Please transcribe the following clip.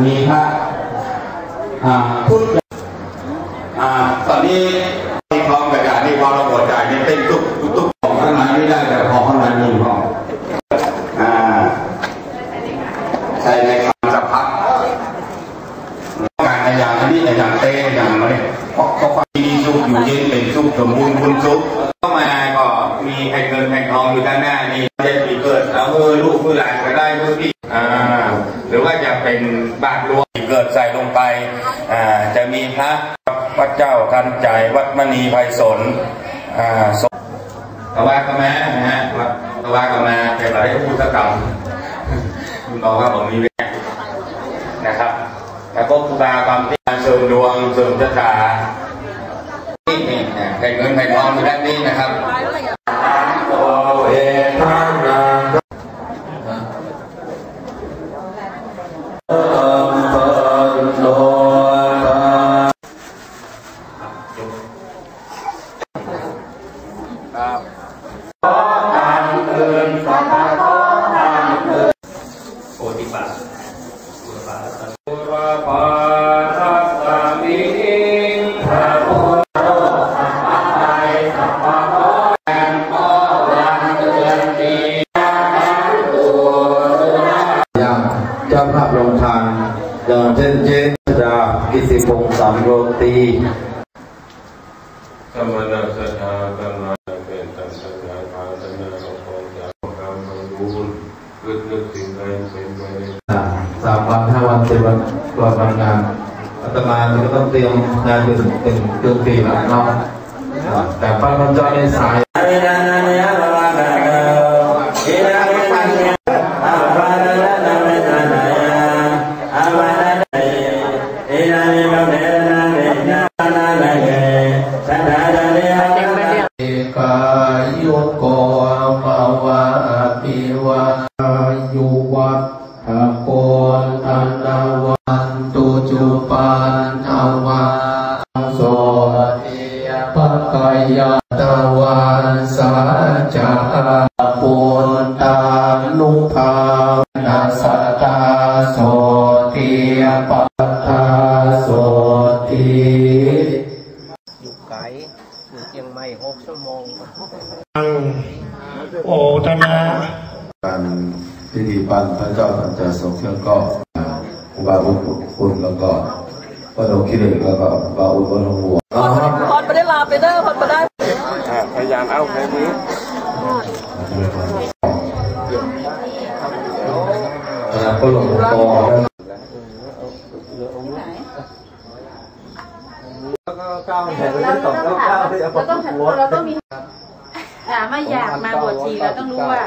มีพระอ่าพุทธอ่าตอนนี้ที่พร้อมกระจายนี่พอเราบดจ่ายนี่เต้นตุ๊กตุ๊กของข้างในไม่ได้แต่ของข้างในมีขออ่าใช่ในคำสัพพะการอย่างนี้ในอย่างเต้อย่างอะไรเพราะเขาความมีสุขอยู่เย็นเป็นสุขสมบูรณ์คุณสุขเข้ามาก็มีแผ่นเงินแผ่นทองอยู่ด้านหน้านี่จะปีเกิดเอามือลูกเมื่อหลานก็ได้เมือพี่อ่าหรือว่า เป็นบาทหลวงเกิดใส่ลงไปจะมีพระวัดเจ้าทันใจวัดมณีไพศลอ่าสนตะวากมานะฮะวัดตะวากมาเป็นอะไรพูดสักรรมคุณบอกว่าผมมีเวลานะครับ แล้วก็ครูบาความที่การเสริมดวงเสริมชะตา ช่นเจนดาอิสิพงษ์สามโรตีสมณสถาธรรมะเป็นตัณหาภาธนาของจากกรรมบางบุญเกิดนึกสิ่งใดเป็นไปในอ่าสามวันห้าวันเจ็ดวันก่อนวันงานอาตมาก็ต้องเตรียมงานเป็นเป็นเครื่องปีแล้วเนาะแต่พระพุทธเจ้าในสาย กายุโกภาวะอภิวายุวัฏทโกนอันวันตุจุปันทวาโสติยปัจกายตวันสาจะปุณตานุภานาสตาโสติย ปัตตาโสติ อยู่ไกลอยู่เชียงใหม่หกชั่วโมงโอตนาการพิธีปันพระเจ้าปัญจสงฆ์แล้วก็อ่าครูบาอุปคุณแล้วก็พระดงคิริแล้วก็บาอุปนหัวพอดไม่ได้ลาไปเด้อพอดไม่ได้พยายามเอาแค่นี้อ่าพระหลวงพ่อ แล้วก็แล้วต้องถามแล้วต้องเราต้องมีอ่าไม่อยากมาบวชชีเราต้องรู้ว่า